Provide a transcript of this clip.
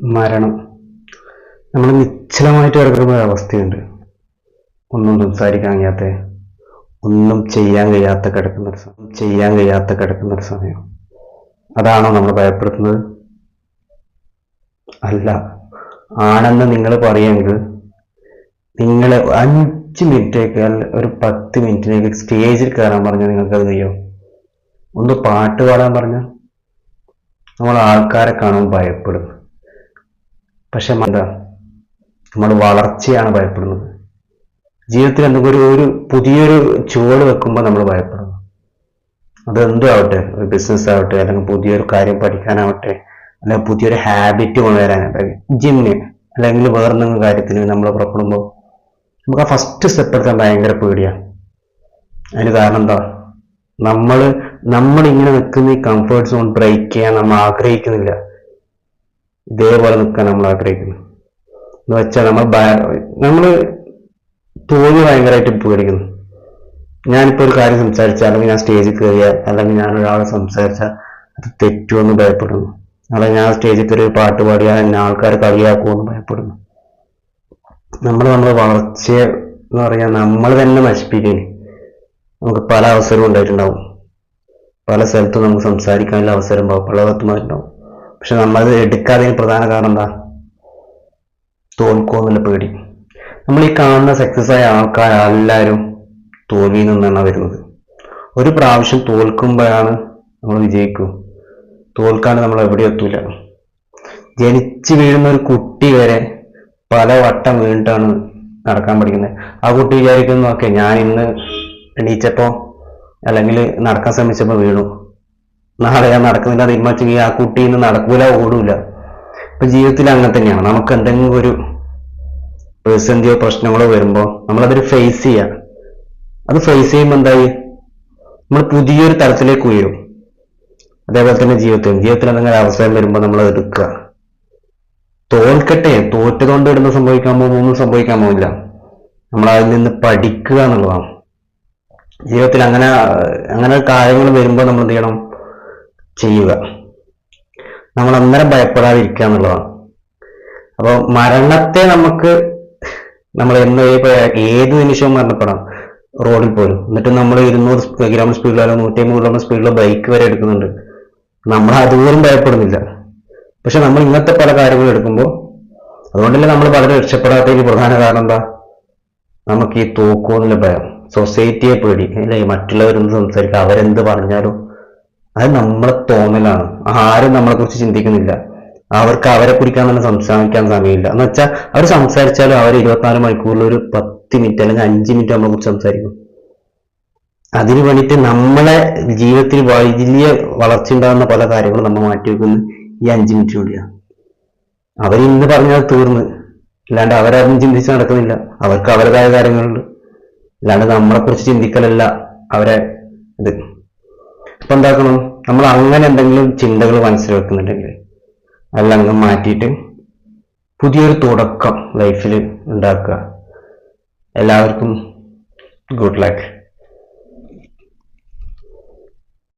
മരണം. നമ്മൾ നിശ്ചലമായിട്ട് കിടക്കുന്ന ഒരു അവസ്ഥയുണ്ട്. ഒന്നും സംസാരിക്കാൻ കഴിയാത്ത ഒന്നും ചെയ്യാൻ കഴിയാത്ത കിടക്കുന്ന ഒരു സമയം ചെയ്യാൻ കഴിയാത്ത കിടക്കുന്ന ഒരു സമയം. അതാണോ നമ്മൾ ഭയപ്പെടുത്തുന്നത്? അല്ല. ആണെന്ന് നിങ്ങൾ പറയുമെങ്കിൽ നിങ്ങൾ അഞ്ച് മിനിറ്റേക്ക് ഒരു പത്ത് മിനിറ്റിനേക്ക് സ്റ്റേജിൽ കയറാൻ പറഞ്ഞാൽ നിങ്ങൾക്ക് അത് കഴിയും? ഒന്ന് പാട്ട് പാടാൻ പറഞ്ഞാൽ നമ്മൾ ആൾക്കാരെ കാണുമ്പോൾ ഭയപ്പെടും പക്ഷെ എന്താ നമ്മൾ വളർച്ചയാണ് ഭയപ്പെടുന്നത്. ജീവിതത്തിൽ എന്തെങ്കിലും ഒരു പുതിയൊരു ചുവട് വെക്കുമ്പോൾ നമ്മൾ ഭയപ്പെടുന്നു. അതെന്തും ആവട്ടെ ഒരു ബിസിനസ് ആവട്ടെ അല്ലെങ്കിൽ പുതിയൊരു കാര്യം പഠിക്കാനാവട്ടെ അല്ലെങ്കിൽ പുതിയൊരു ഹാബിറ്റ് കൊണ്ടുവരാനാവട്ടെ ജിമ്മിന് അല്ലെങ്കിൽ വേറെന്തെങ്കിലും കാര്യത്തിന് നമ്മൾ പുറപ്പെടുമ്പോൾ നമുക്ക് ആ ഫസ്റ്റ് സ്റ്റെപ്പ് എടുക്കാൻ ഭയങ്കര പേടിയാണ് അതിന് കാരണം എന്താ? നമ്മൾ നമ്മളിങ്ങനെ നിൽക്കുന്ന ഈ കംഫേർട്ട് സോൺ ബ്രേക്ക് ചെയ്യാൻ നമ്മൾ ആഗ്രഹിക്കുന്നില്ല. ഇതേപോലെ നിൽക്കാൻ നമ്മൾ ആഗ്രഹിക്കുന്നു. എന്ന് വെച്ചാൽ നമ്മൾ നമ്മൾ തോന്നി ഭയങ്കരമായിട്ട് പേടിക്കുന്നു. ഞാനിപ്പോൾ ഒരു കാര്യം സംസാരിച്ചാൽ അല്ലെങ്കിൽ ഞാൻ സ്റ്റേജിൽ കയറിയാൽ അല്ലെങ്കിൽ ഞാൻ ഒരാളെ സംസാരിച്ചാൽ അത് തെറ്റുമെന്ന് ഭയപ്പെടുന്നു. അല്ലെങ്കിൽ ഞാൻ സ്റ്റേജിൽ കയറി പാട്ട് പാടിയാൽ എന്നെ ആൾക്കാർ കളിയാക്കുമെന്ന് ഭയപ്പെടുന്നു. നമ്മൾ നമ്മുടെ വളർച്ചയെ എന്ന് പറഞ്ഞാൽ നമ്മൾ തന്നെ നശിപ്പിക്കുന്നു നമുക്ക് പല അവസരവും ഉണ്ടായിട്ടുണ്ടാവും. പല സ്ഥലത്തും നമുക്ക് സംസാരിക്കാനുള്ള അവസരം പല ഭാഗത്തുമായിട്ടുണ്ടാവും പക്ഷെ നമ്മളത് എടുക്കാതെ പ്രധാന കാരണം എന്താ? തോൽക്കുമെന്നുള്ള പേടി. നമ്മൾ ഈ കാണുന്ന സക്സസ് ആയ ആൾക്കാർ എല്ലാവരും തോൽവിയിൽ നിന്നാണ് വരുന്നത്. ഒരു പ്രാവശ്യം തോൽക്കുമ്പോഴാണ് നമ്മൾ വിജയിക്കും തോൽക്കാണ്ട് നമ്മൾ എവിടെ എത്തൂല. ജനിച്ചു വീഴുന്ന ഒരു കുട്ടി വരെ പല വട്ടം വീണിട്ടാണ് നടക്കാൻ പഠിക്കുന്നത്. ആ കുട്ടി വിചാരിക്കുന്നു ഓക്കെ ഞാൻ ഇന്ന് എണീച്ചപ്പോ അല്ലെങ്കിൽ നടക്കാൻ ശ്രമിച്ചപ്പോൾ വീണു. നാളെ ഞാൻ നടക്കുന്നില്ല തീരുമാനിച്ചെങ്കിൽ ആ കുട്ടി ഇന്ന് നടക്കൂല ഓടൂല. ഇപ്പൊ ജീവിതത്തിൽ അങ്ങനെ തന്നെയാണ്. നമുക്ക് എന്തെങ്കിലും ഒരു പ്രതിസന്ധിയോ പ്രശ്നങ്ങളോ വരുമ്പോൾ നമ്മളതൊരു ഫേസ് ചെയ്യാം. അത് ഫേസ് ചെയ്യുമ്പോൾ എന്തായി? നമ്മൾ പുതിയൊരു തലത്തിലേക്ക് ഉയരും. അതേപോലെ തന്നെ ജീവിതത്തിൽ. ജീവിതത്തിൽ എന്തെങ്കിലും അവസരം വരുമ്പോൾ നമ്മൾ എടുക്കുക. തോൽക്കട്ടെ. തോറ്റതുകൊണ്ട് ഇടുന്ന സംഭവിക്കാൻ പോകുമ്പോൾ ഒന്നും സംഭവിക്കാൻ പോകില്ല നമ്മൾ അതിൽ നിന്ന് പഠിക്കുക എന്നുള്ളതാണ്. ജീവിതത്തിൽ അങ്ങനെ അങ്ങനെ കാര്യങ്ങൾ വരുമ്പോൾ നമ്മൾ എന്ത് ചെയ്യണം? ചെയ്യുക. നമ്മൾ അന്നേരം ഭയപ്പെടാതിരിക്കുക എന്നുള്ളതാണ്. അപ്പോൾ മരണത്തെ നമുക്ക് നമ്മൾ എന്ന് ഏത് നിമിഷവും മരണപ്പെടാം. റോഡിൽ പോലും. എന്നിട്ട് നമ്മൾ ഇരുന്നൂറ് കിലോമീറ്റർ സ്പീഡിലോ നൂറ്റി അമ്പത് കിലോമീറ്റർ സ്പീഡിലോ ബൈക്ക് വരെ എടുക്കുന്നുണ്ട്. നമ്മൾ അതുപോലും ഭയപ്പെടുന്നില്ല. പക്ഷെ നമ്മൾ ഇന്നത്തെ പല കാര്യങ്ങളും എടുക്കുമ്പോൾ അതുകൊണ്ടല്ലേ നമ്മൾ വളരെ രക്ഷപ്പെടാത്തതിന് പ്രധാന കാരണം എന്താ? നമുക്ക് ഈ തോക്കുമെന്നുള്ള ഭയം. സൊസൈറ്റിയെ പേടി. അല്ലെ? മറ്റുള്ളവരെന്ത് സംസാരിക്കുക അവരെന്ത് പറഞ്ഞാലും അത് നമ്മളെ തോന്നലാണ്. ആരും നമ്മളെ കുറിച്ച് ചിന്തിക്കുന്നില്ല. അവർക്ക് അവരെ കുറിക്കാൻ തന്നെ സംസാരിക്കാൻ സമയമില്ല. എന്ന് വെച്ചാൽ അവർ സംസാരിച്ചാലും അവർ ഇരുപത്തിനാല് മണിക്കൂറിൽ ഒരു പത്ത് മിനിറ്റ് അല്ലെങ്കിൽ അഞ്ച് മിനിറ്റ് നമ്മളെ കുറിച്ച് സംസാരിക്കും. അതിനു വേണ്ടിയിട്ട് നമ്മളെ ജീവിതത്തിൽ വലിയ വളർച്ച ഉണ്ടാകുന്ന പല കാര്യങ്ങളും നമ്മൾ മാറ്റിവെക്കുന്നത് ഈ അഞ്ച് മിനിറ്റ് കൂടിയാണ്. അവർ ഇന്ന് പറഞ്ഞാൽ തീർന്ന്. അല്ലാണ്ട് അവരാരും ചിന്തിച്ച് നടക്കുന്നില്ല. അവർക്ക് അവരുടേതായ കാര്യങ്ങളുണ്ട്. അല്ലാണ്ട് നമ്മളെ കുറിച്ച് ചിന്തിക്കലല്ല അവരെ ഇത്. അപ്പൊ എന്താക്കണം? നമ്മൾ അങ്ങനെ എന്തെങ്കിലും ചിന്തകൾ മനസ്സിൽ വെക്കുന്നുണ്ടെങ്കിൽ അങ്ങ് മാറ്റിയിട്ട് പുതിയൊരു തുടക്കം ലൈഫിൽ ഉണ്ടാക്കുക. എല്ലാവർക്കും ഗുഡ് ലക്ക്